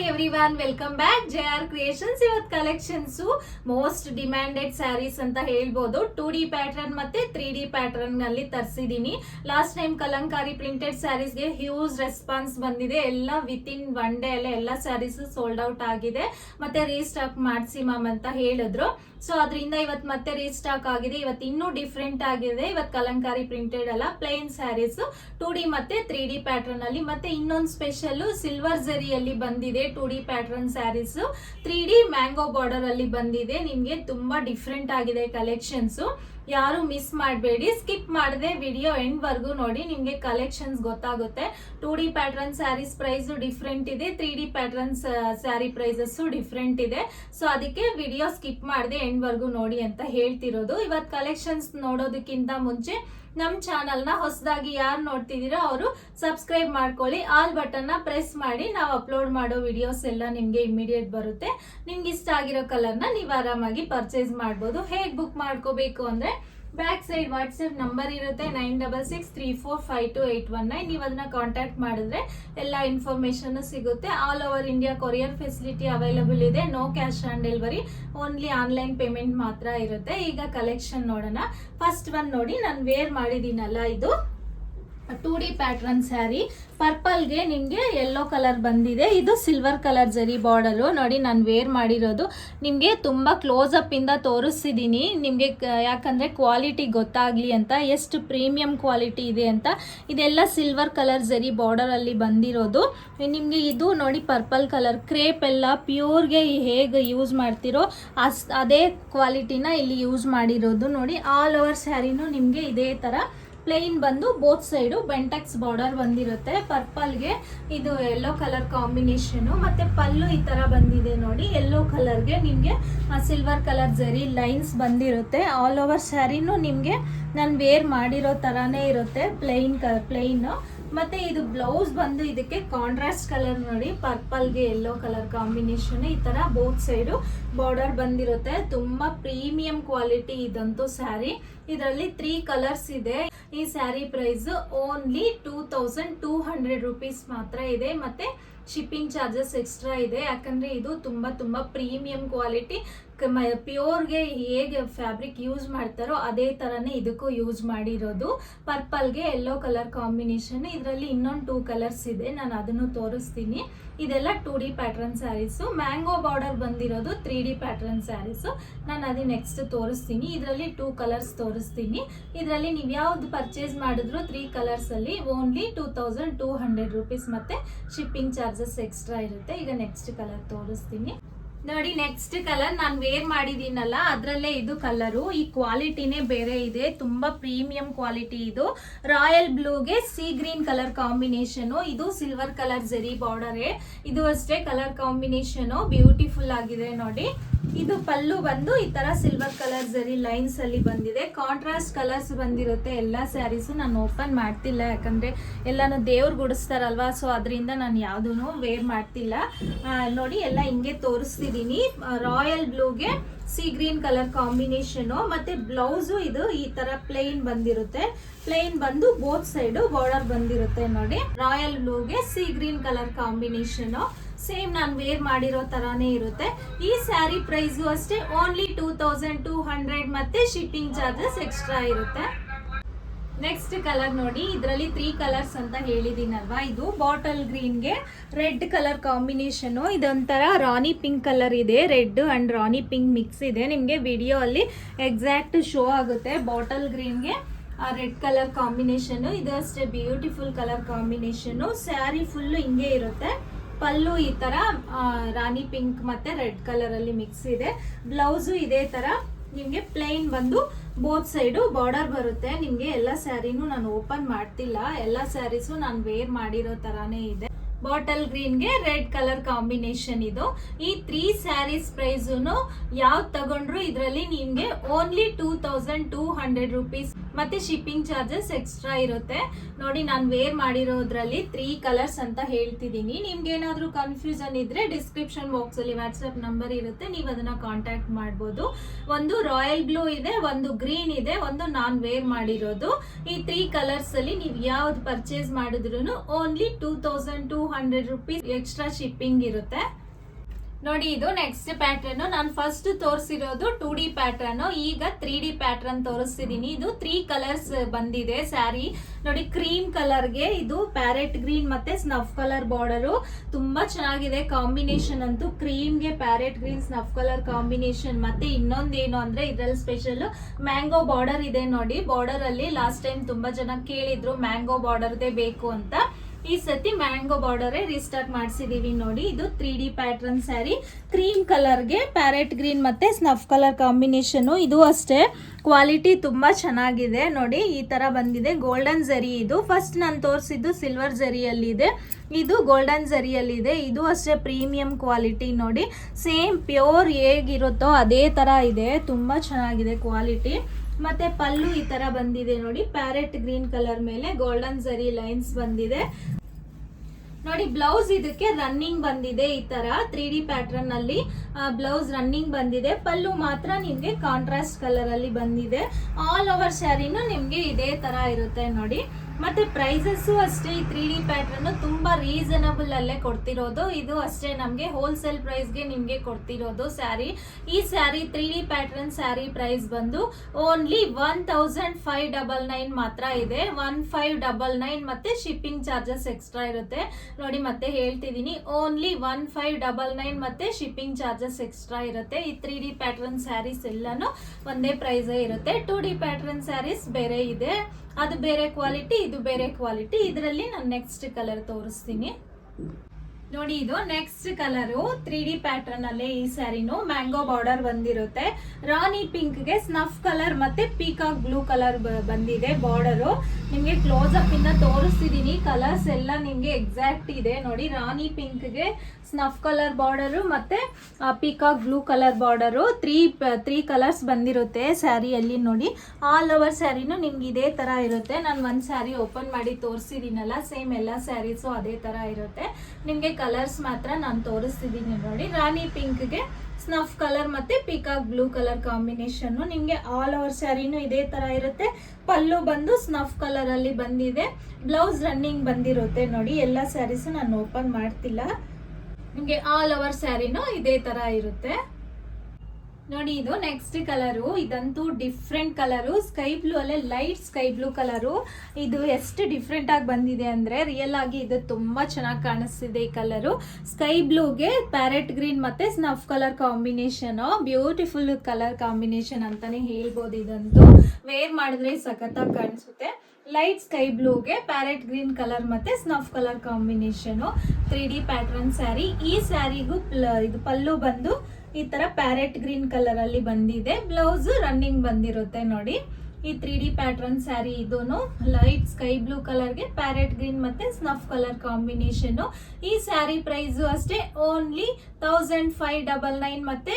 Hi every welcome back J R creations ಇವತ್ collections most demanded saris ಅಂತ ಹೇಳ್ಬೋದು. Two D pattern ಮತ್ತೆ three D ಪ್ಯಾಟರ್ನ್ನಲ್ಲಿ ತರಿಸಿದೀನಿ. ಲಾಸ್ಟ್ ಟೈಮ್ ಕಲಂಕಾರಿ ಪ್ರಿಂಟೆಡ್ ಸ್ಯಾರೀಸ್ಗೆ ಹ್ಯೂಸ್ ರೆಸ್ಪಾನ್ಸ್ ಬಂದಿದೆ. ಎಲ್ಲ ವಿತ್ ಇನ್ ಒನ್ ಡೇ ಅಲ್ಲೇ ಎಲ್ಲ ಸ್ಯಾರೀಸ್ ಸೋಲ್ಡ್ ಔಟ್ ಆಗಿದೆ. ಮತ್ತೆ ರೀಸ್ಟಾಕ್ ಮಾಡಿಸಿ ಮ್ಯಾಮ್ ಅಂತ ಹೇಳಿದ್ರು. ಸೊ ಅದರಿಂದ ಇವತ್ತು ಮತ್ತೆ ರೀಸ್ಟಾಕ್ ಆಗಿದೆ. ಇವತ್ತು ಇನ್ನೂ ಡಿಫ್ರೆಂಟ್ ಆಗಿದೆ. ಇವತ್ತು ಕಲಂಕಾರಿ ಪ್ರಿಂಟೆಡ್ ಅಲ್ಲ ಪ್ಲೇನ್ ಸ್ಯಾರೀಸ್ ಟೂ ಡಿ ಮತ್ತೆ ತ್ರೀ ಡಿ ಪ್ಯಾಟರ್ನ್ ಅಲ್ಲಿ. ಮತ್ತೆ ಇನ್ನೊಂದು ಸ್ಪೆಷಲ್ ಸಿಲ್ವರ್ ಜರಿಯಲ್ಲಿ ಬಂದಿದೆ two D pattern saris three D mango border ಅಲ್ಲಿ ಬಂದಿದೆ. ನಿಮಗೆ ತುಂಬಾ ಡಿಫ್ರೆಂಟ್ ಆಗಿದೆ ಕಲೆಕ್ಷನ್ಸ್ ಯಾರು ಮಿಸ್ ಮಾಡಬೇಡಿ. ಸ್ಕಿಪ್ ಮಾಡದೆ ವಿಡಿಯೋ ಎಂಡ್ ವರ್ಗು ನೋಡಿ ನಿಮಗೆ ಕಲೆಕ್ಷನ್ಸ್ ಗೊತ್ತಾಗುತ್ತೆ. Two D pattern saris price different ಇದೆ. Three D patterns sari prices different ಇದೆ. ಸೊ ಅದಕ್ಕೆ ವಿಡಿಯೋ ಸ್ಕಿಪ್ ಮಾಡದೆ ಎಂಡ್ ವರ್ಗು ನೋಡಿ ಅಂತ ಹೇಳ್ತಿರೋದು. ಇವತ್ತು ಕಲೆಕ್ಷನ್ಸ್ ನೋಡೋದಕ್ಕಿಂತ ಮುಂಚೆ ನಮ್ ಚಾನಲ್ನ ಹೊಸದಾಗಿ ಯಾರು ನೋಡ್ತಿದೀರೋ ಅವರು ಸಬ್ಸ್ಕ್ರೈಬ್ ಮಾಡ್ಕೊಳ್ಳಿ. ಆಲ್ ಬಟನ್ನ ಪ್ರೆಸ್ ಮಾಡಿ. ನಾವು ಅಪ್ಲೋಡ್ ಮಾಡೋ ವಿಡಿಯೋಸ್ ಎಲ್ಲ ನಿಮಗೆ ಇಮಿಡಿಯೇಟ್ ಬರುತ್ತೆ. ನಿಮ್ಗೆ ಇಷ್ಟ ಆಗಿರೋ ಕಲರ್ನ ನೀವು ಆರಾಮಾಗಿ ಪರ್ಚೇಸ್ ಮಾಡ್ಬೋದು. ಹೇಗೆ ಬುಕ್ ಮಾಡ್ಕೋಬೇಕು ಅಂದ್ರೆ ಬ್ಯಾಕ್ ಸೈಡ್ ವಾಟ್ಸ್ಆಪ್ ನಂಬರ್ ಇರುತ್ತೆ nine double six three four five two eight one nine ನೀವು ಅದನ್ನ ಕಾಂಟ್ಯಾಕ್ಟ್ ಮಾಡಿದ್ರೆ ಎಲ್ಲ ಇನ್ಫಾರ್ಮೇಶನ್ ಸಿಗುತ್ತೆ. All over India courier facility available ಇದೆ. No cash on delivery only online payment ಮಾತ್ರ ಇರುತ್ತೆ. ಈಗ ಕಲೆಕ್ಷನ್ ನೋಡೋಣ. ಫಸ್ಟ್ ಒನ್ ನೋಡಿ, ನಾನು ವೇರ್ ಮಾಡಿದ್ದೀನಲ್ಲ ಇದು. Two D pattern sari. ಪರ್ಪಲ್ಗೆ ನಿಮಗೆ ಯೆಲ್ಲೋ ಕಲರ್ ಬಂದಿದೆ. ಇದು ಸಿಲ್ವರ್ ಕಲರ್ ಜರಿ ಬಾರ್ಡರು ನೋಡಿ, ನಾನು ವೇರ್ ಮಾಡಿರೋದು. ನಿಮಗೆ ತುಂಬ ಕ್ಲೋಸ್ ಅಪ್ ಇಂದ ತೋರಿಸ್ತಿದ್ದೀನಿ ನಿಮಗೆ ಯಾಕಂದರೆ ಕ್ವಾಲಿಟಿ ಗೊತ್ತಾಗಲಿ ಅಂತ, ಎಷ್ಟು ಪ್ರೀಮಿಯಂ ಕ್ವಾಲಿಟಿ ಇದೆ ಅಂತ, ಇದೆಲ್ಲ ಸಿಲ್ವರ್ ಕಲರ್ ಜರಿ ಬಾರ್ಡರಲ್ಲಿ ಬಂದಿರೋದು. ನಿಮಗೆ ಇದು ನೋಡಿ ಪರ್ಪಲ್ ಕಲರ್ ಕ್ರೇಪ್ ಎಲ್ಲ ಪ್ಯೂರ್ಗೆ ಹೇಗೆ ಯೂಸ್ ಮಾಡ್ತಿರೋ ಅದೇ ಕ್ವಾಲಿಟಿನ ಇಲ್ಲಿ ಯೂಸ್ ಮಾಡಿರೋದು. ನೋಡಿ ಆಲ್ ಓವರ್ ಸ್ಯಾರಿನೂ ನಿಮಗೆ ಇದೇ ಥರ ಪ್ಲೇನ್ ಬಂದು ಬೋತ್ ಸೈಡು ಬೆಂಟೆಕ್ಸ್ ಬಾರ್ಡರ್ ಬಂದಿರುತ್ತೆ. ಪರ್ಪಲ್ಗೆ ಇದು ಯೆಲ್ಲೋ ಕಲರ್ ಕಾಂಬಿನೇಷನು ಮತ್ತೆ ಪಲ್ಲು ಈ ತರ ಬಂದಿದೆ ನೋಡಿ. ಯೆಲ್ಲೋ ಕಲರ್ಗೆ ನಿಮಗೆ ಸಿಲ್ವರ್ ಕಲರ್ ಜರಿ ಲೈನ್ಸ್ ಬಂದಿರುತ್ತೆ. ಆಲ್ ಓವರ್ ಸ್ಯಾರಿನೂ ನಿಮಗೆ ನಾನು ವೇರ್ ಮಾಡಿರೋ ಥರನೇ ಇರುತ್ತೆ. ಪ್ಲೇನ್ ಕ ಪ್ಲೈನು ಮತ್ತೆ ಇದು ಬ್ಲೌಸ್ ಬಂದು ಇದಕ್ಕೆ ಕಾಂಟ್ರಾಸ್ಟ್ ಕಲರ್ ನೋಡಿ ಪರ್ಪಲ್ಗೆ ಯೆಲ್ಲೋ ಕಲರ್ ಕಾಂಬಿನೇಷನ್ ಈ ತರ ಬೋತ್ ಸೈಡು ಬಾರ್ಡರ್ ಬಂದಿರುತ್ತೆ. ತುಂಬಾ ಪ್ರೀಮಿಯಂ ಕ್ವಾಲಿಟಿ ಇದಂತೂ ಸ್ಯಾರಿ ಇದರಲ್ಲಿ ತ್ರೀ ಕಲರ್ಸ್ ಇದೆ. ಈ sari price only two thousand two hundred rupees ಮಾತ್ರ ಇದೆ. ಮತ್ತೆ ಶಿಪ್ಪಿಂಗ್ ಚಾರ್ಜಸ್ ಎಕ್ಸ್ಟ್ರಾ ಇದೆ. ಯಾಕಂದ್ರೆ ಇದು ತುಂಬಾ ತುಂಬಾ ಪ್ರೀಮಿಯಂ ಕ್ವಾಲಿಟಿ ಪ್ಯೂರ್ಗೆ ಹೇಗೆ ಫ್ಯಾಬ್ರಿಕ್ ಯೂಸ್ ಮಾಡ್ತಾರೋ ಅದೇ ಥರನೇ ಇದಕ್ಕೂ ಯೂಸ್ ಮಾಡಿರೋದು. ಪರ್ಪಲ್ಗೆ ಎಲ್ಲೋ ಕಲರ್ ಕಾಂಬಿನೇಷನ್, ಇದರಲ್ಲಿ ಇನ್ನೊಂದು ಟೂ ಕಲರ್ಸ್ ಇದೆ, ನಾನು ಅದನ್ನು ತೋರಿಸ್ತೀನಿ. ಇದೆಲ್ಲ two D pattern saris mango border ಬಂದಿರೋದು ತ್ರೀ ಡಿ ಪ್ಯಾಟ್ರನ್ ಸ್ಯಾರೀಸು ನಾನು ಅದು ನೆಕ್ಸ್ಟ್ ತೋರಿಸ್ತೀನಿ. ಇದರಲ್ಲಿ ಟೂ ಕಲರ್ಸ್ ತೋರಿಸ್ತೀನಿ. ಇದರಲ್ಲಿ ನೀವು ಯಾವ್ದು ಪರ್ಚೇಸ್ ಮಾಡಿದ್ರು ತ್ರೀ ಕಲರ್ಸ್ ಅಲ್ಲಿ only two thousand two hundred rupees ಮತ್ತೆ ಶಿಪ್ಪಿಂಗ್ ಚಾರ್ಜಸ್ ಎಕ್ಸ್ಟ್ರಾ ಇರುತ್ತೆ. ಈಗ ನೆಕ್ಸ್ಟ್ ಕಲರ್ ತೋರಿಸ್ತೀನಿ. ನೋಡಿ ನೆಕ್ಸ್ಟ್ ಕಲರ್ ನಾನು ವೇರ್ ಮಾಡಿದೀನಲ್ಲ ಅದರಲ್ಲೇ ಇದು ಕಲರು ಈ ಕ್ವಾಲಿಟಿನೇ ಬೇರೆ ಇದೆ. ತುಂಬಾ ಪ್ರೀಮಿಯಂ ಕ್ವಾಲಿಟಿ ಇದು. ರಾಯಲ್ ಬ್ಲೂಗೆ ಸಿ ಗ್ರೀನ್ ಕಲರ್ ಕಾಂಬಿನೇಷನು ಇದು ಸಿಲ್ವರ್ ಕಲರ್ ಜೆರಿ ಬಾರ್ಡರೇ ಇದು ಅಷ್ಟೇ ಕಲರ್ ಕಾಂಬಿನೇಷನು ಬ್ಯೂಟಿಫುಲ್ ಆಗಿದೆ ನೋಡಿ. ಇದು ಪಲ್ಲು ಬಂದು ಈ ತರ ಸಿಲ್ವರ್ ಕಲರ್ ಜರಿ ಲೈನ್ಸ್ ಅಲ್ಲಿ ಬಂದಿದೆ. ಕಾಂಟ್ರಾಸ್ಟ್ ಕಲರ್ಸ್ ಬಂದಿರುತ್ತೆ. ಎಲ್ಲ ಸ್ಯಾರೀಸು ನಾನು ಓಪನ್ ಮಾಡ್ತಿಲ್ಲ. ಯಾಕಂದ್ರೆ ಎಲ್ಲಾನು ದೇವ್ರು ಗುಡಿಸ್ತಾರಲ್ವಾ? ಸೊ ಅದರಿಂದ ನಾನು ಯಾವುದೂ ವೇರ್ ಮಾಡ್ತಿಲ್ಲ. ನೋಡಿ, ಎಲ್ಲ ಹಿಂಗೆ ತೋರಿಸ್ತಿದ್ದೀನಿ ರಾಯಲ್ ಬ್ಲೂಗೆ ಸಿ ಗ್ರೀನ್ ಕಲರ್ ಕಾಂಬಿನೇಷನ್ ಮತ್ತೆ ಬ್ಲೌಸು ಇದು ಈ ತರ ಪ್ಲೇನ್ ಬಂದಿರುತ್ತೆ. ಪ್ಲೇನ್ ಬಂದು ಬೋತ್ ಸೈಡು ಬಾರ್ಡರ್ ಬಂದಿರುತ್ತೆ ನೋಡಿ. Royal ಬ್ಲೂಗೆ sea green colour combination same ನಾನು ವೇರ್ ಮಾಡಿರೋ ತರಾನೇ ಇರುತ್ತೆ. ಈ ಸ್ಯಾರಿ ಪ್ರೈಸು ಅಷ್ಟೇ only two thousand two hundred ಮತ್ತೆ ಶಿಪ್ಪಿಂಗ್ ಚಾರ್ಜಸ್ ಎಕ್ಸ್ಟ್ರಾ ಇರುತ್ತೆ. ನೆಕ್ಸ್ಟ್ ಕಲರ್ ನೋಡಿ, ಇದರಲ್ಲಿ ತ್ರೀ ಕಲರ್ಸ್ ಅಂತ ಹೇಳಿದೀನಲ್ವಾ ಇದು ಬಾಟಲ್ ಗ್ರೀನ್ಗೆ ರೆಡ್ ಕಲರ್ ಕಾಂಬಿನೇಷನ್ ಇದೊಂಥರ ರಾಣಿ ಪಿಂಕ್ ಕಲರ್ ಇದೆ red and rani pink mix ಇದೆ. ನಿಮಗೆ ವಿಡಿಯೋ ಅಲ್ಲಿ ಎಕ್ಸಾಕ್ಟ್ ಶೋ ಆಗುತ್ತೆ ಬಾಟಲ್ ಗ್ರೀನ್ಗೆ ರೆಡ್ ಕಲರ್ ಕಾಂಬಿನೇಷನ್ ಇದು ಅಷ್ಟೇ beautiful colour combination saree full ಹಿಂಗೆ ಇರುತ್ತೆ. ಪಲ್ಲು ಈ ತರ ರಾಣಿ ಪಿಂಕ್ ಮತ್ತೆ ರೆಡ್ ಕಲರ್ ಅಲ್ಲಿ ಮಿಕ್ಸ್ ಇದೆ. ಬ್ಲೌಸು ಇದೇ ತರ, ನಿಮ್ಗೆ ಪ್ಲೇನ್ ಬಂದು ಬೋತ್ ಸೈಡು ಬಾರ್ಡರ್ ಬರುತ್ತೆ. ನಿಮ್ಗೆ ಎಲ್ಲ ಸ್ಯಾರಿನೂ ನಾನು ಓಪನ್ ಮಾಡ್ತಿಲ್ಲ. ಎಲ್ಲ ಸ್ಯಾರೀಸು ನಾನು ವೇರ್ ಮಾಡಿರೋ ತರಾನೇ ಇದೆ. ಬಾಟಲ್ ಗ್ರೀನ್ಗೆ ರೆಡ್ ಕಲರ್ ಕಾಂಬಿನೇಷನ್ ಇದು. ಈ ತ್ರೀ ಸ್ಯಾರೀಸ್ ಪ್ರೈಸೂನು ಯಾವ್ದು ತಗೊಂಡ್ರು ಇದರಲ್ಲಿ ನಿಮ್ಗೆ only two thousand two hundred rupees ಮತ್ತೆ ಶಿಪ್ಪಿಂಗ್ ಚಾರ್ಜಸ್ ಎಕ್ಸ್ಟ್ರಾ ಇರುತ್ತೆ. ನೋಡಿ, ನಾನು ವೇರ್ ಮಾಡಿರೋದ್ರಲ್ಲಿ ತ್ರೀ ಕಲರ್ಸ್ ಅಂತ ಹೇಳ್ತಿದ್ದೀನಿ. ನಿಮ್ಗೆ ಏನಾದರೂ ಕನ್ಫ್ಯೂಷನ್ ಇದ್ರೆ ಡಿಸ್ಕ್ರಿಪ್ಷನ್ ಬಾಕ್ಸ್ ಅಲ್ಲಿ ವಾಟ್ಸ್ಆಪ್ ನಂಬರ್ ಇರುತ್ತೆ. ನೀವು ಅದನ್ನ ಕಾಂಟ್ಯಾಕ್ಟ್ ಮಾಡ್ಬೋದು. ಒಂದು ರಾಯಲ್ ಬ್ಲೂ ಇದೆ, ಒಂದು ಗ್ರೀನ್ ಇದೆ, ಒಂದು ನಾನ್ ವೇರ್ ಮಾಡಿರೋದು. ಈ ತ್ರೀ ಕಲರ್ಸಲ್ಲಿ ನೀವು ಯಾವ್ದು ಪರ್ಚೇಸ್ ಮಾಡಿದ್ರು only two thousand two hundred rupees extra shipping ಇರುತ್ತೆ. ನೋಡಿ, ಇದು ನೆಕ್ಸ್ಟ್ ಪ್ಯಾಟರ್ನ್ ನಾನು ಫಸ್ಟ್ ತೋರಿಸಿರೋದು ಟೂ ಡಿ ಪ್ಯಾಟರ್ನ್ ಈಗ ತ್ರೀ ಡಿ ಪ್ಯಾಟರ್ನ್ ತೋರಿಸ್ತಿದ್ದೀನಿ ಇದು ತ್ರೀ ಕಲರ್ಸ್ ಬಂದಿದೆ ಸ್ಯಾರಿ. ನೋಡಿ ಕ್ರೀಮ್ ಕಲರ್ಗೆ ಇದು ಪ್ಯಾರೆಟ್ ಗ್ರೀನ್ ಮತ್ತೆ ಸ್ನಫ್ ಕಲರ್ ಬಾರ್ಡರು ತುಂಬಾ ಚೆನ್ನಾಗಿದೆ ಕಾಂಬಿನೇಷನ್ ಅಂತೂ. ಕ್ರೀಮ್ಗೆ parrot green snuff colour combination ಮತ್ತೆ ಇನ್ನೊಂದೇನು ಅಂದ್ರೆ ಇದ್ರಲ್ಲಿ ಸ್ಪೆಷಲ್ ಮ್ಯಾಂಗೋ ಬಾರ್ಡರ್ ಇದೆ ನೋಡಿ. ಬಾರ್ಡರ್ ಅಲ್ಲಿ ಲಾಸ್ಟ್ ಟೈಮ್ ತುಂಬಾ ಜನ ಕೇಳಿದ್ರು ಮ್ಯಾಂಗೋ ಬಾರ್ಡರ್ದೇ ಬೇಕು ಅಂತ. ಈ ಸತಿ ಮ್ಯಾಂಗೋ ಬಾರ್ಡರ್ ರೀಸ್ಟಾರ್ಟ್ ಮಾಡಿಸಿದೀವಿ ನೋಡಿ. ಇದು three D pattern saree cream ಕಲರ್ಗೆ parrot green ಮತ್ತೆ ಸ್ನಫ್ ಕಲರ್ ಕಾಂಬಿನೇಷನ್ ಇದು ಅಷ್ಟೇ. ಕ್ವಾಲಿಟಿ ತುಂಬಾ ಚೆನ್ನಾಗಿದೆ ನೋಡಿ. ಈ ತರ ಬಂದಿದೆ. ಗೋಲ್ಡನ್ ಜರಿ ಇದು. ಫಸ್ಟ್ ನಾನು ತೋರಿಸಿದ್ದು ಸಿಲ್ವರ್ ಜರಿಯಲ್ಲಿದೆ ಇದು ಗೋಲ್ಡನ್ ಜರಿಯಲ್ಲಿದೆ ಇದು ಅಷ್ಟೇ ಪ್ರೀಮಿಯಂ ಕ್ವಾಲಿಟಿ ನೋಡಿ. ಸೇಮ್ ಪ್ಯೂರ್ ಹೇಗಿರುತ್ತೋ ಅದೇ ತರ ಇದೆ. ತುಂಬಾ ಚೆನ್ನಾಗಿದೆ ಕ್ವಾಲಿಟಿ ಮತ್ತೆ ಪಲ್ಲು ಈ ತರ ಬಂದಿದೆ ನೋಡಿ. ಪ್ಯಾರೆಟ್ ಗ್ರೀನ್ ಕಲರ್ ಮೇಲೆ ಗೋಲ್ಡನ್ ಜರಿ ಲೈನ್ಸ್ ಬಂದಿದೆ. ನೋಡಿ ಬ್ಲೌಸ್ ಇದಕ್ಕೆ ರನ್ನಿಂಗ್ ಬಂದಿದೆ ಈ ತರ. ತ್ರೀ ಡಿ ಪ್ಯಾಟರ್ನ್ ಅಲ್ಲಿ ಬ್ಲೌಸ್ ರನ್ನಿಂಗ್ ಬಂದಿದೆ. ಪಲ್ಲು ಮಾತ್ರ ನಿಮ್ಗೆ ಕಾಂಟ್ರಾಸ್ಟ್ ಕಲರ್ ಅಲ್ಲಿ ಬಂದಿದೆ. ಆಲ್ ಓವರ್ ಸ್ಯಾರಿನೂ ನಿಮ್ಗೆ ಇದೇ ತರ ಇರುತ್ತೆ ನೋಡಿ. ಮತ್ತೆ ಪ್ರೈಸಸ್ ಅಷ್ಟೇ ಈ ತ್ರೀ ಡಿ ಪ್ಯಾಟರ್ನ್ ತುಂಬಾ ರೀಸನಬಲ್ ಅಲ್ಲೇ ಕೊಡ್ತಿರೋದು. ಇದು ಅಷ್ಟೇ ನಮ್ಗೆ ಹೋಲ್ಸೇಲ್ ಪ್ರೈಸ್ಗೆ ನಿಮ್ಗೆ ಕೊಡ್ತಿರೋದು ಸ್ಯಾರಿ ಈ sari three D pattern sari price ಬಂದು only one thousand five double nine ಮಾತ್ರ ಇದೆ. ಒನ್ ಫೈವ್ ಡಬಲ್ ನೈನ್ ಮತ್ತೆ ಶಿಪ್ಪಿಂಗ್ ಚಾರ್ಜಸ್ ಎಕ್ಸ್ಟ್ರಾ ಇರುತ್ತೆ. ನೋಡಿ ಮತ್ತೆ ಹೇಳ್ತಿದ್ದೀನಿ. Only one five double nine ಮತ್ತೆ ಶಿಪ್ಪಿಂಗ್ ಚಾರ್ಜಸ್ ಎಕ್ಸ್ಟ್ರಾ ಇರುತ್ತೆ. ಈ ತ್ರೀ ಡಿ ಪ್ಯಾಟರ್ನ್ ಸ್ಯಾರೀಸ್ ಎಲ್ಲಾನು ಒಂದೇ ಪ್ರೈಸೇ ಇರುತ್ತೆ. ಟೂ ಡಿ ಪ್ಯಾಟರ್ನ್ ಸ್ಯಾರೀಸ್ ಬೇರೆ ಇದೆ. ಅದು ಬೇರೆ ಕ್ವಾಲಿಟಿ ಇದು ಬೇರೆ ಕ್ವಾಲಿಟಿ ಇದರಲ್ಲಿ ನಾನು ನೆಕ್ಸ್ಟ್ ಕಲರ್ ತೋರಿಸ್ತೀನಿ. ನೋಡಿ, ಇದು next colour three D pattern ಅಲ್ಲೇ ಈ ಸ್ಯಾರಿನು ಮ್ಯಾಂಗೋ ಬಾರ್ಡರ್ ಬಂದಿರುತ್ತೆ. ರಾಣಿ ಪಿಂಕ್ಗೆ ಸ್ನಫ್ ಕಲರ್ ಮತ್ತೆ ಪೀಕಾಕ್ ಬ್ಲೂ ಕಲರ್ ಬಂದಿದೆ ಬಾರ್ಡರು ನಿಮ್ಗೆ ಕ್ಲೋಸ್ ಅಪ್ ಇಂದ ತೋರಿಸ್ತಿದೀನಿ ಕಲರ್ಸ್ ಎಲ್ಲ ನಿಮ್ಗೆ ಎಕ್ಸಾಕ್ಟ್ ಇದೆ. ನೋಡಿ, ರಾಣಿ ಪಿಂಕ್ಗೆ ಸ್ನಫ್ ಕಲರ್ ಬಾರ್ಡರು ಮತ್ತೆ peacock blue colour border three three colours ಬಂದಿರುತ್ತೆ ಸ್ಯಾರಿಯಲ್ಲಿ ನೋಡಿ. ಆಲ್ ಓವರ್ ಸ್ಯಾರಿನೂ ನಿಮ್ಗೆ ಇದೇ ತರ ಇರುತ್ತೆ. ನಾನು ಒಂದು ಸ್ಯಾರಿ ಓಪನ್ ಮಾಡಿ ತೋರಿಸಿದ್ದೀನಲ್ಲ ಸೇಮ್ ಎಲ್ಲ ಸ್ಯಾರೀಸು ಅದೇ ತರ ಇರುತ್ತೆ. ನಿಮಗೆ ಕಲರ್ಸ್ ಮಾತ್ರ ನಾನು ತೋರಿಸ್ತಿದ್ದೀನಿ ನೋಡಿ. ರಾಣಿ ಪಿಂಕ್ಗೆ ಸ್ನಫ್ ಕಲರ್ ಮತ್ತೆ ಪಿಕಾಕ್ ಬ್ಲೂ ಕಲರ್ ಕಾಂಬಿನೇಷನ್ ನಿಮಗೆ ಆಲ್ ಓವರ್ ಸ್ಯಾರಿನೂ ಇದೇ ತರ ಇರುತ್ತೆ. ಪಲ್ಲು ಬಂದು ಸ್ನಫ್ ಕಲರ್ ಅಲ್ಲಿ ಬಂದಿದೆ. ಬ್ಲೌಸ್ ರನ್ನಿಂಗ್ ಬಂದಿರುತ್ತೆ ನೋಡಿ. ಎಲ್ಲ ಸ್ಯಾರೀಸು ನಾನು ಓಪನ್ ಮಾಡ್ತಿಲ್ಲ. ನಿಮಗೆ ಆಲ್ ಓವರ್ ಸ್ಯಾರಿನೂ ಇದೇ ತರ ಇರುತ್ತೆ. ನೋಡಿ, ಇದು ನೆಕ್ಸ್ಟ್ ಕಲರು ಇದಂತೂ ಡಿಫ್ರೆಂಟ್ ಕಲರು ಸ್ಕೈ ಬ್ಲೂ ಅಲ್ಲೇ ಲೈಟ್ ಸ್ಕೈ ಬ್ಲೂ ಕಲರು ಇದು ಎಷ್ಟು ಡಿಫ್ರೆಂಟ್ ಆಗಿ ಬಂದಿದೆ ಅಂದ್ರೆ ರಿಯಲ್ ಆಗಿ ಇದು ತುಂಬಾ ಚೆನ್ನಾಗಿ ಕಾಣಿಸ್ತಿದೆ ಈ ಕಲರು ಸ್ಕೈ ಬ್ಲೂಗೆ ಪ್ಯಾರೆಟ್ ಗ್ರೀನ್ ಮತ್ತೆ snuff colour combination beautiful colour combination ಅಂತಾನೆ ಹೇಳ್ಬೋದು ಇದಂತೂ. ವೇರ್ ಮಾಡಿದ್ರೆ ಸಖತ್ತಾಗಿ ಕಾಣಿಸುತ್ತೆ. ಲೈಟ್ ಸ್ಕೈ ಬ್ಲೂಗೆ ಪ್ಯಾರೆಟ್ ಗ್ರೀನ್ ಕಲರ್ ಮತ್ತೆ snuff colour combination three D pattern sari ಈ ಸ್ಯಾರಿಗೂ ಇದು ಪಲ್ಲು ಬಂದು ಈ ತರ ಪ್ಯಾರೆಟ್ ಗ್ರೀನ್ ಕಲರ್ ಅಲ್ಲಿ ಬಂದಿದೆ. ಬ್ಲೌಸ್ ರನ್ನಿಂಗ್ ಬಂದಿರುತ್ತೆ ನೋಡಿ. ಈ ತ್ರೀ ಡಿ ಪ್ಯಾಟ್ರನ್ ಸ್ಯಾರಿ ಇದೂ ಲೈಟ್ ಸ್ಕೈ ಬ್ಲೂ ಕಲರ್ಗೆ ಪ್ಯಾರೆಟ್ ಗ್ರೀನ್ ಮತ್ತೆ ಸ್ನಫ್ ಕಲರ್ ಕಾಂಬಿನೇಷನ್ ಈ ಸ್ಯಾರಿ ಪ್ರೈಸ್ ಅಷ್ಟೇ only thousand five double nine ಮತ್ತೆ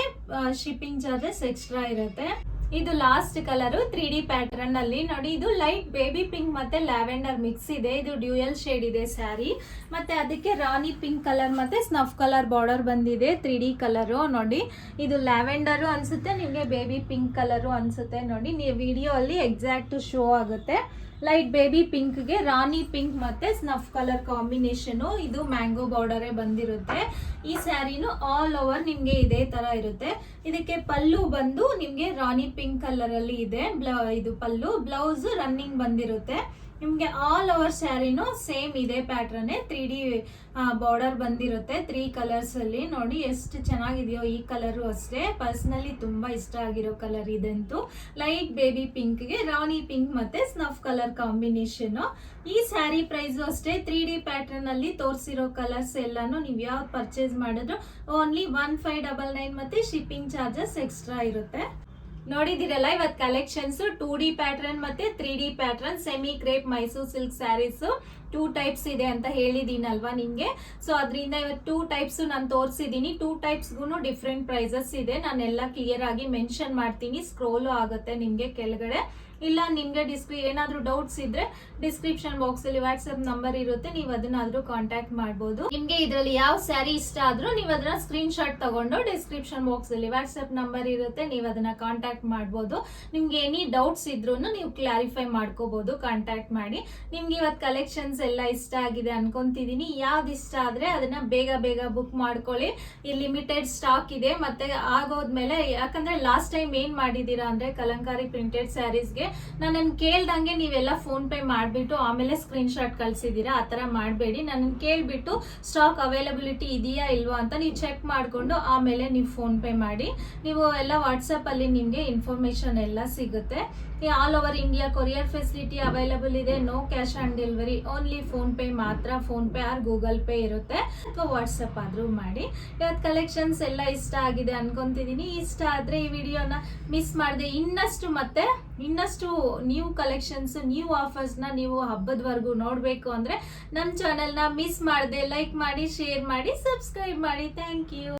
ಶಿಪ್ಪಿಂಗ್ ಚಾರ್ಜಸ್ ಎಕ್ಸ್ಟ್ರಾ ಇರುತ್ತೆ. ಇದು last colour three D pattern ಅಲ್ಲಿ. ನೋಡಿ, ಇದು ಲೈಟ್ ಬೇಬಿ ಪಿಂಕ್ ಮತ್ತೆ ಲ್ಯಾವೆಂಡರ್ ಮಿಕ್ಸ್ ಇದೆ. ಇದು ಡ್ಯೂಯಲ್ ಶೇಡ್ ಇದೆ ಸ್ಯಾರಿ ಮತ್ತೆ ಅದಕ್ಕೆ ರಾಣಿ ಪಿಂಕ್ ಕಲರ್ ಮತ್ತೆ ಸ್ನಫ್ ಕಲರ್ ಬಾರ್ಡರ್ ಬಂದಿದೆ ತ್ರೀ ಡಿ ಕಲರು ನೋಡಿ, ಇದು ಲ್ಯಾವೆಂಡರು ಅನ್ಸುತ್ತೆ, ನಿಮಗೆ ಬೇಬಿ ಪಿಂಕ್ ಕಲರು ಅನ್ಸುತ್ತೆ. ನೋಡಿ, ನೀವು ವಿಡಿಯೋ ಅಲ್ಲಿ ಎಕ್ಸಾಕ್ಟ್ ಶೋ ಆಗುತ್ತೆ. ಲೈಟ್ ಬೇಬಿ ಪಿಂಕ್ಗೆ ರಾಣಿ ಪಿಂಕ್ ಮತ್ತೆ ಸ್ನಫ್ ಕಲರ್ ಕಾಂಬಿನೇಷನು ಇದು ಮ್ಯಾಂಗೋ ಬಾರ್ಡರೇ ಬಂದಿರುತ್ತೆ. ಈ ಸ್ಯಾರಿನು ಆಲ್ ಓವರ್ ನಿಮಗೆ ಇದೇ ತರ ಇರುತ್ತೆ. ಇದಕ್ಕೆ ಪಲ್ಲು ಬಂದು ನಿಮಗೆ ರಾಣಿ ಪಿಂಕ್ ಕಲರ್ ಅಲ್ಲಿ ಇದೆ. ಬ್ಲ- ಇದು ಪಲ್ಲು ಬ್ಲೌಸ್ ರನ್ನಿಂಗ್ ಬಂದಿರುತ್ತೆ. ನಿಮ್ಗೆ ಆಲ್ ಓವರ್ ಸ್ಯಾರಿನೂ ಸೇಮ್ ಇದೇ ಪ್ಯಾಟ್ರನ್ನೇ ತ್ರೀ ಡಿ ಬಾರ್ಡರ್ ಬಂದಿರುತ್ತೆ. ತ್ರೀ ಕಲರ್ಸ್ ಅಲ್ಲಿ. ನೋಡಿ ಎಷ್ಟು ಚೆನ್ನಾಗಿದೆಯೋ ಈ ಕಲರು ಅಷ್ಟೇ. ಪರ್ಸ್ನಲಿ ತುಂಬಾ ಇಷ್ಟ ಆಗಿರೋ ಕಲರ್ ಇದಂತೂ. ಲೈಟ್ ಬೇಬಿ ಪಿಂಕ್ಗೆ ರಾಣಿ ಪಿಂಕ್ ಮತ್ತೆ ಸ್ನಫ್ ಕಲರ್ ಕಾಂಬಿನೇಷನ್ ಈ ಸ್ಯಾರಿ ಪ್ರೈಸ್ ಅಷ್ಟೇ ತ್ರೀ ಡಿ ಪ್ಯಾಟ್ರನಲ್ಲಿ ತೋರಿಸಿರೋ ಕಲರ್ಸ್ ಎಲ್ಲಾನು ನೀವು ಯಾವ್ದು ಪರ್ಚೇಸ್ ಮಾಡಿದ್ರು only one five double nine ಮತ್ತೆ ಶಿಪ್ಪಿಂಗ್ ಚಾರ್ಜಸ್ ಎಕ್ಸ್ಟ್ರಾ ಇರುತ್ತೆ. ನೋಡಿದಿರಲ್ಲ ಇವತ್ತು ಕಲೆಕ್ಷನ್ಸ್ ಟೂ ಡಿ ಪ್ಯಾಟರ್ನ್ ಮತ್ತೆ three D pattern semi crepe Mysore silk saris two types ಇದೆ ಅಂತ ಹೇಳಿದೀನಲ್ವಾ ನಿಮಗೆ? ಸೊ ಅದರಿಂದ ಇವತ್ತು ಟೂ ಟೈಪ್ಸ್ ನಾನು ತೋರಿಸಿದ್ದೀನಿ. ಟೂ ಟೈಪ್ಸ್ಗೂ ಡಿಫ್ರೆಂಟ್ ಪ್ರೈಸಸ್ ಇದೆ. ನಾನೆಲ್ಲ ಕ್ಲಿಯರ್ ಆಗಿ ಮೆನ್ಷನ್ ಮಾಡ್ತೀನಿ. ಸ್ಕ್ರೋಲು ಆಗುತ್ತೆ ನಿಮಗೆ ಕೆಳಗಡೆ. ಇಲ್ಲ, ನಿಮಗೆ ಡಿಸ್ಕ್ರಿ ಏನಾದರೂ ಡೌಟ್ಸ್ ಇದ್ರೆ ಡಿಸ್ಕ್ರಿಪ್ಷನ್ ಬಾಕ್ಸ್ ಅಲ್ಲಿ ವಾಟ್ಸ್ಆಪ್ ನಂಬರ್ ಇರುತ್ತೆ, ನೀವು ಅದನ್ನಾದ್ರೂ ಕಾಂಟ್ಯಾಕ್ಟ್ ಮಾಡ್ಬೋದು. ನಿಮ್ಗೆ ಇದರಲ್ಲಿ ಯಾವ ಸ್ಯಾರಿ ಇಷ್ಟ ಆದ್ರೂ ನೀವು ಅದನ್ನ ಸ್ಕ್ರೀನ್ ಶಾಟ್ ತಗೊಂಡು ಡಿಸ್ಕ್ರಿಪ್ಷನ್ ಬಾಕ್ಸ್ ಅಲ್ಲಿ ವಾಟ್ಸ್ಆಪ್ ನಂಬರ್ ಇರುತ್ತೆ, ನೀವು ಅದನ್ನ ಕಾಂಟ್ಯಾಕ್ಟ್ ಮಾಡ್ಬೋದು. ನಿಮ್ಗೆ ಎನಿ ಡೌಟ್ಸ್ ಇದ್ರೂ ನೀವು ಕ್ಲಾರಿಫೈ ಮಾಡ್ಕೋಬಹುದು ಕಾಂಟ್ಯಾಕ್ಟ್ ಮಾಡಿ. ನಿಮ್ಗೆ ಇವತ್ತು ಕಲೆಕ್ಷನ್ಸ್ ಎಲ್ಲ ಇಷ್ಟ ಆಗಿದೆ ಅನ್ಕೊಂತಿದೀನಿ. ಯಾವ್ದು ಇಷ್ಟ ಆದ್ರೆ ಅದನ್ನ ಬೇಗ ಬೇಗ ಬುಕ್ ಮಾಡ್ಕೊಳ್ಳಿ. ಈ ಲಿಮಿಟೆಡ್ ಸ್ಟಾಕ್ ಇದೆ, ಮತ್ತೆ ಆಗೋದ್ಮೇಲೆ ಯಾಕಂದ್ರೆ ಲಾಸ್ಟ್ ಟೈಮ್ ಏನ್ ಮಾಡಿದೀರಾ ಅಂದ್ರೆ ಕಲಂಕಾರಿ ಪ್ರಿಂಟೆಡ್ ಸ್ಯಾರೀಸ್ಗೆ ನಾನು ಕೇಳ್ದಂಗೆ ನೀವೆಲ್ಲ ಫೋನ್ ಪೇ ಮಾಡಿಬಿಟ್ಟು ಆಮೇಲೆ ಸ್ಕ್ರೀನ್ ಶಾಟ್ ಕಳಿಸಿದ್ದೀರಾ ಆ ಥರ ಮಾಡಬೇಡಿ. ನನ್ನ ಕೇಳಿಬಿಟ್ಟು ಸ್ಟಾಕ್ ಅವೈಲಬಿಲಿಟಿ ಇದೆಯಾ ಇಲ್ವಾ ಅಂತ ನೀವು ಚೆಕ್ ಮಾಡಿಕೊಂಡು ಆಮೇಲೆ ನೀವು ಫೋನ್ ಪೇ ಮಾಡಿ. ನೀವು ಎಲ್ಲ ವಾಟ್ಸಪ್ಪಲ್ಲಿ ನಿಮಗೆ ಇನ್ಫಾರ್ಮೇಷನ್ ಎಲ್ಲ ಸಿಗುತ್ತೆ. All over India courier facility available ಇದೆ. No cash on delivery only PhonePe ಮಾತ್ರ. PhonePe or Google Pay ಇರುತ್ತೆ. ಅಥವಾ ವಾಟ್ಸಪ್ ಆದರೂ ಮಾಡಿ. ಇವತ್ತು ಕಲೆಕ್ಷನ್ಸ್ ಎಲ್ಲ ಇಷ್ಟ ಆಗಿದೆ ಅನ್ಕೊಂತಿದ್ದೀನಿ ಇಷ್ಟ ಆದರೆ ಈ ವಿಡಿಯೋನ ಮಿಸ್ ಮಾಡಿದೆ. ಇನ್ನಷ್ಟು ಮತ್ತೆ, ಇನ್ನಷ್ಟು ನ್ಯೂ ಕಲೆಕ್ಷನ್ಸ್ ನ್ಯೂ ಆಫರ್ಸ್ನ ನೀವು ಹಬ್ಬದವರೆಗೂ ನೋಡಬೇಕು ಅಂದರೆ ನಮ್ಮ ಚಾನೆಲ್ನ ಮಿಸ್ ಮಾಡಿದೆ. ಲೈಕ್ ಮಾಡಿ ಶೇರ್ ಮಾಡಿ ಸಬ್ಸ್ಕ್ರೈಬ್ ಮಾಡಿ. Thank you